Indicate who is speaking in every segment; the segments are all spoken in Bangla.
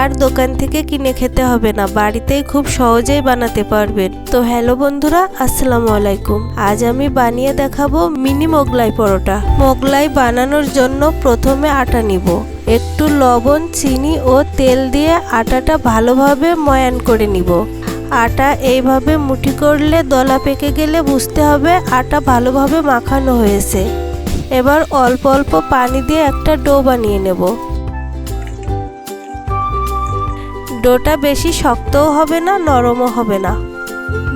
Speaker 1: আর দোকান থেকে কিনে খেতে হবে না, বাড়িতেই খুব সহজেই বানাতে পারবেন। তো হ্যালো বন্ধুরা, আসসালামু আলাইকুম। আজ আমি বানিয়ে দেখাবো মিনি মোগলাই পরোটা। মোগলাই বানানোর জন্য প্রথমে আটা নিব। একটু লবণ, চিনি ও তেল দিয়ে আটাটা ভালোভাবে ময়ান করে নিব। আটা এইভাবে মুঠি করলে দলা পেকে গেলে বুঝতে হবে আটা ভালোভাবে মাখানো হয়েছে। এবার অল্প অল্প পানি দিয়ে একটা ডো বানিয়ে নেব। ডোটা বেশি শক্তও হবে না, নরমও হবে না।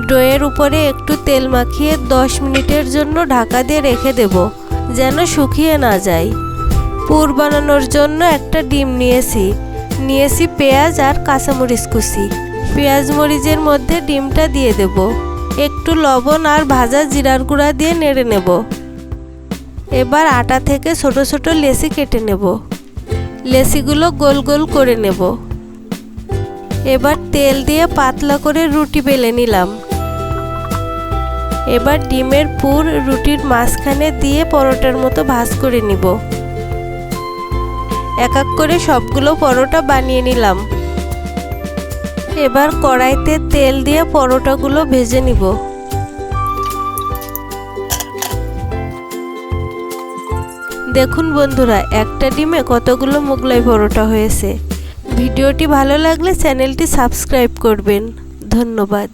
Speaker 1: ডোয়ের উপরে একটু তেল মাখিয়ে 10 মিনিটের জন্য ঢাকা দিয়ে রেখে দেব, যেন শুকিয়ে না যায়। পুর বানানোর জন্য একটা ডিম নিয়েছি। নিয়েছি পেঁয়াজ আর কাঁচামরিচ কুচি। পেঁয়াজ মরিচের মধ্যে ডিমটা দিয়ে দেব। একটু লবণ আর ভাজা জিরার গুঁড়া দিয়ে নেড়ে নেব। এবার আটা থেকে ছোট ছোট লেসি কেটে নেব। লেসিগুলো গোল গোল করে নেব। এবার তেল দিয়ে পাতলা করে রুটি বেলে নিলাম। এবার ডিমের পুর রুটির মাঝখানে দিয়ে পরোটার মতো ভাজ করে নিব। এক এক করে সবগুলো পরোটা বানিয়ে নিলাম। এবার কড়াইতে তেল দিয়ে পরোটাগুলো ভেজে নিব। দেখুন বন্ধুরা, একটা ডিমে কতগুলো মোগলাই পরোটা হয়েছে। ভিডিওটি ভালো লাগলে চ্যানেলটি সাবস্ক্রাইব করবেন। ধন্যবাদ।